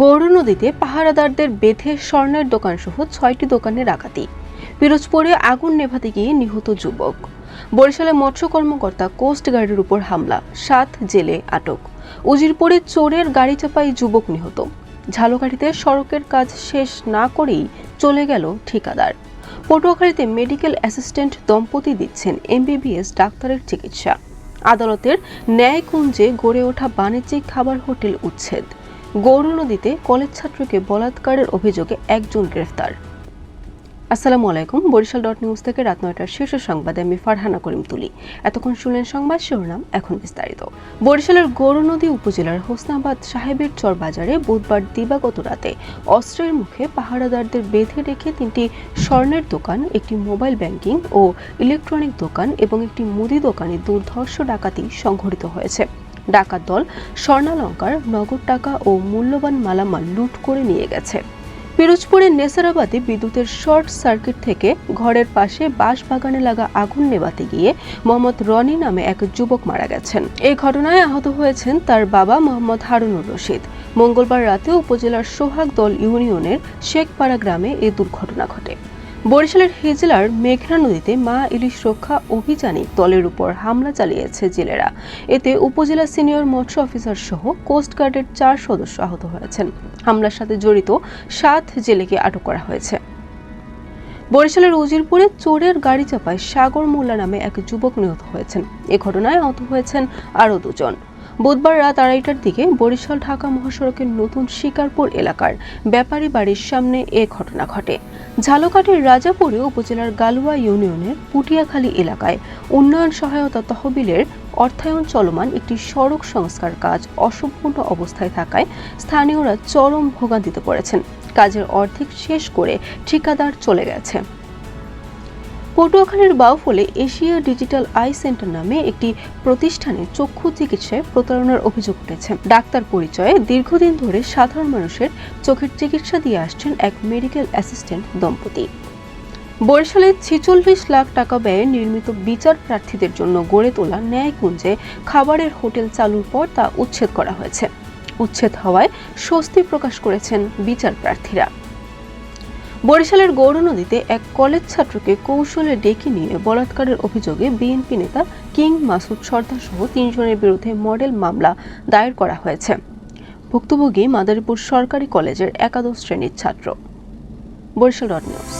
গৌর নদীতে পাহারাদারদের বেঁধে স্বর্ণের দোকান সহ ছয়টি দোকানে ডাকাতি। পিরোজপুরে আগুন নেভাতে গিয়ে নিহত যুবক। বরিশালে মৎস্য কর্মকর্তা কোস্ট গার্ডের উপর হামলা, সাত জেলে আটক। উজিরপুরে চোরের গাড়ি চাপাই যুবক নিহত। ঝালকাঠিতে সড়কের কাজ শেষ না করেই চলে গেল ঠিকাদার। পটুয়াখালীতে মেডিকেল অ্যাসিস্ট্যান্ট দম্পতি দিচ্ছেন এমবিবিএস ডাক্তারের চিকিৎসা। আদালতের ন্যায়কুঞ্জে গড়ে ওঠা বাণিজ্যিক খাবার হোটেল উচ্ছেদ। গৌর নদীতে কলেজ ছাত্রকে বলাৎকারের অভিযোগে একজন গ্রেফতার। আসসালামু আলাইকুম, বরিশাল ডট নিউজ থেকে রাত নয়টার শীর্ষ সংবাদে আমি ফারহানা করিম তুলি। এতক্ষণ শুনলেন সংবাদ শিরোনাম, এখন বিস্তারিত। বরিশালের গৌর নদী উপজেলার হোসনাবাদ সাহেবের চর বাজারে বুধবার দিবাগত রাতে অস্ত্রের মুখে পাহারাদারদের বেঁধে রেখে তিনটি স্বর্ণের দোকান, একটি মোবাইল ব্যাংকিং ও ইলেকট্রনিক দোকান এবং একটি মুদি দোকানে দুর্ধর্ষ ডাকাতি সংঘটিত হয়েছে। ডাকাত দল স্বর্ণালঙ্কার, নগদ টাকা ও মূল্যবান মালামাল লুট করে নিয়ে গেছে। পিরোজপুরের নেসারাবাদে বিদ্যুতের শর্ট সার্কিট থেকে ঘরের পাশে বাঁশ বাগানে লাগা আগুন নেভাতে গিয়ে মোহাম্মদ রনি নামে এক যুবক মারা গেছেন। এই ঘটনায় আহত হয়েছেন তার বাবা মোহাম্মদ হারুনুর রশিদ। মঙ্গলবার রাতে উপজেলার সোহাগ দল ইউনিয়নের শেখপাড়া গ্রামে এ দুর্ঘটনা ঘটে। বরিশালের হিজলার মেঘনা নদীতে মা ইলিশ রক্ষা অভিযানে দলের উপর হামলা চালিয়েছে জেলেরা। এতে উপজেলা সিনিয়র মৎস্য অফিসার সহ কোস্টগার্ডের চার সদস্য আহত হয়েছেন। হামলার সাথে জড়িত সাত জেলেকে আটক করা হয়েছে। বরিশালের উজিরপুরে চোরের গাড়ি চাপায় সাগর মোল্লা নামে এক যুবক নিহত হয়েছেন। এ ঘটনায় আহত হয়েছেন আরও দুজন। বুধবার রাত আড়াইটার দিকে বরিশাল ঢাকা মহাসড়কের নতুন শিকারপুর এলাকার ব্যাপারী বাড়ির সামনে এ ঘটনা ঘটে। ঝালকাঠির রাজাপুরে উপজেলার গালুয়া ইউনিয়নের পুটিয়াখালী এলাকায় উন্নয়ন সহায়তা তহবিলের অর্থায়ন চলমান একটি সড়ক সংস্কার কাজ অসম্পূর্ণ অবস্থায় থাকায় স্থানীয়রা চরম ভোগান্তিতে পড়েছেন। কাজের অর্ধেক শেষ করে ঠিকাদার চলে গেছে। পটুয়াখালীর বাউফলে এশিয়া ডিজিটাল আই সেন্টার নামে একটি প্রতিষ্ঠানে চক্ষু চিকিৎসায় প্রতারণার অভিযোগ উঠেছে। ডাক্তার পরিচয়ে দীর্ঘদিন ধরে সাধারণ মানুষের চোখের চিকিৎসা দিয়ে আসছেন এক মেডিকেল অ্যাসিস্ট্যান্ট দম্পতি। বরিশালে ছেচল্লিশ লাখ টাকা ব্যয়ে নির্মিত বিচার প্রার্থীদের জন্য গড়ে তোলা ন্যায়কুঞ্জে খাবারের হোটেল চালুর পর তা উচ্ছেদ করা হয়েছে। উচ্ছেদ হওয়ায় স্বস্তি প্রকাশ করেছেন বিচার প্রার্থীরা। বরিশালের গৌর নদীতে এক কলেজ ছাত্রকে কৌশলে ডেকে নিয়ে বলাৎকারের অভিযোগে বিএনপি নেতা কিং মাসুদ সর্দার সহ তিনজনের বিরুদ্ধে মডেল মামলা দায়ের করা হয়েছে। ভুক্তভোগী মাদারীপুর সরকারি কলেজের একাদশ শ্রেণির ছাত্র। Barishal dot news.